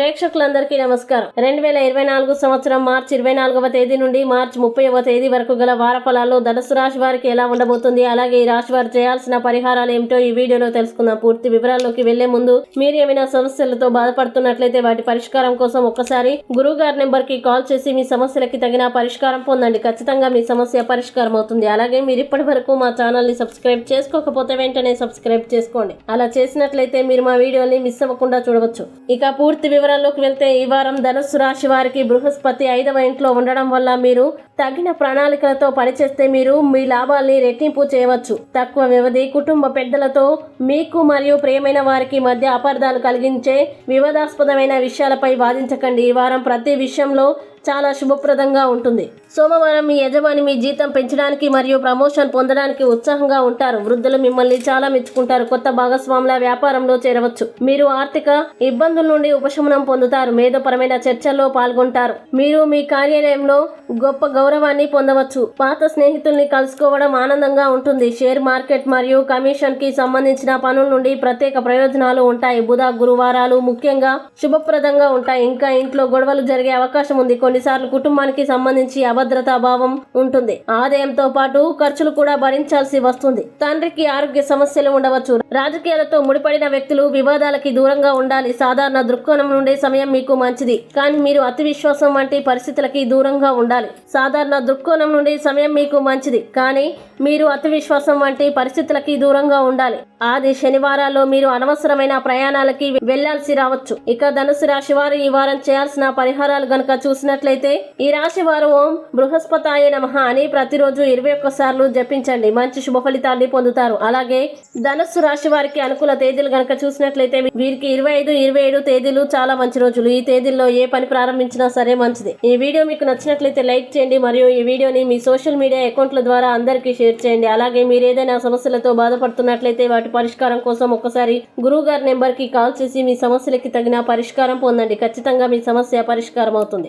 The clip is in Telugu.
ప్రేక్షకులందరికీ నమస్కారం. రెండు వేల ఇరవై నాలుగు సంవత్సరం మార్చి ఇరవై నాలుగవ తేదీ నుండి మార్చి ముప్పైవ తేదీ వరకు గల వార ఫలాల్లో ధనుసు రాశి వారికి ఎలా ఉండబోతుంది అలాగే ఈ రాశి వారు చేయాల్సిన పరిహారాలు ఏమిటో ఈ వీడియోలో తెలుసుకుందాం. పూర్తి వివరాల్లోకి వెళ్ళే ముందు మీరు ఏమైనా సమస్యలతో బాధపడుతున్నట్లయితే వాటి పరిష్కారం కోసం ఒక్కసారి గురువు గారి నెంబర్కి కాల్ చేసి మీ సమస్యలకి తగిన పరిష్కారం పొందండి. ఖచ్చితంగా మీ సమస్య పరిష్కారం అవుతుంది. అలాగే మీరు ఇప్పటి వరకు మా ఛానల్ని సబ్స్క్రైబ్ చేసుకోకపోతే వెంటనే సబ్స్క్రైబ్ చేసుకోండి. అలా చేసినట్లయితే మీరు మా వీడియోని మిస్ అవ్వకుండా చూడవచ్చు. ఇక పూర్తి వివరాల్లోకి వెళ్తే ఈ వారం ధనుస్సు రాశి వారికి బృహస్పతి ఐదవ ఇంట్లో ఉండడం వల్ల మీరు తగిన ప్రణాళికలతో పనిచేస్తే మీరు మీ లాభాల్ని రెట్టింపు చేయవచ్చు. తక్కువ వ్యవధి కుటుంబ పెద్దలతో మీకు మరియు ప్రియమైన వారికి మధ్య అపార్థాలు కలిగించే వివాదాస్పదమైన విషయాలపై వాదించకండి. ఈ వారం ప్రతి విషయంలో చాలా శుభప్రదంగా ఉంటుంది. సోమవారం మీ యజమాని మీ జీతం పెంచడానికి మరియు ప్రమోషన్ పొందడానికి ఉత్సాహంగా ఉంటారు. వృద్ధులు మిమ్మల్ని చాలా మెచ్చుకుంటారు. కొత్త భాగస్వాముల వ్యాపారంలో చేరవచ్చు. మీరు ఆర్థిక ఇబ్బందుల నుండి ఉపశమనం పొందుతారు. మేధోపరమైన చర్చల్లో పాల్గొంటారు. మీరు మీ కార్యాలయంలో గొప్ప గౌరవాన్ని పొందవచ్చు. పాత స్నేహితుల్ని కలుసుకోవడం ఆనందంగా ఉంటుంది. షేర్ మార్కెట్ మరియు కమిషన్కి సంబంధించిన పనుల నుండి ప్రత్యేక ప్రయోజనాలు ఉంటాయి. బుధ గురువారాలు ముఖ్యంగా శుభప్రదంగా ఉంటాయి. ఇంకా ఇంట్లో గొడవలు జరిగే అవకాశం ఉంది. కొన్నిసార్లు కుటుంబానికి సంబంధించి అభద్రతా భావం ఉంటుంది. ఆదాయంతో పాటు ఖర్చులు కూడా భరించాల్సి వస్తుంది. తండ్రికి ఆరోగ్య సమస్యలు ఉండవచ్చు. రాజకీయాలతో ముడిపడిన వ్యక్తులు వివాదాలకి దూరంగా ఉండాలి. సాధారణ దృక్కోణం నుండి సమయం మీకు మంచిది. కానీ మీరు అతి విశ్వాసం వంటి పరిస్థితులకి దూరంగా ఉండాలి. సాధారణ దృక్కోణం నుండి సమయం మీకు మంచిది. కానీ మీరు అతి విశ్వాసం వంటి పరిస్థితులకి దూరంగా ఉండాలి. ఆది శనివారాల్లో మీరు అనవసరమైన ప్రయాణాలకి వెళ్ళాల్సి రావచ్చు. ఇక ధనుసు రాశి వారు ఈ వారం చేయాల్సిన పరిహారాలు గనక చూసినట్లయితే ఈ రాశి వారు ఓం బృహస్పతాయ నమః అని ప్రతిరోజు ఇరవై ఒక్క సార్లు జపించండి. మంచి శుభ ఫలితాన్ని పొందుతారు. అలాగే ధనుస్సు రాశి వారికి అనుకూల తేదీలు గనక చూసినట్లయితే వీరికి ఇరవై ఐదు ఇరవై ఏడు తేదీలు చాలా మంచి రోజులు. ఈ తేదీల్లో ఏ పని ప్రారంభించినా సరే మంచిది. ఈ వీడియో మీకు నచ్చినట్లయితే లైక్ చేయండి. మరియు ఈ వీడియోని మీ సోషల్ మీడియా అకౌంట్ల ద్వారా అందరికీ షేర్ చేయండి. అలాగే మీరు ఏదైనా సమస్యలతో బాధపడుతున్నట్లయితే వాటి పరిష్కారం కోసం ఒక్కసారి గురువు గారి నెంబర్కి కాల్ చేసి మీ సమస్యలకి తగిన పరిష్కారం పొందండి. ఖచ్చితంగా మీ సమస్య పరిష్కారం అవుతుంది.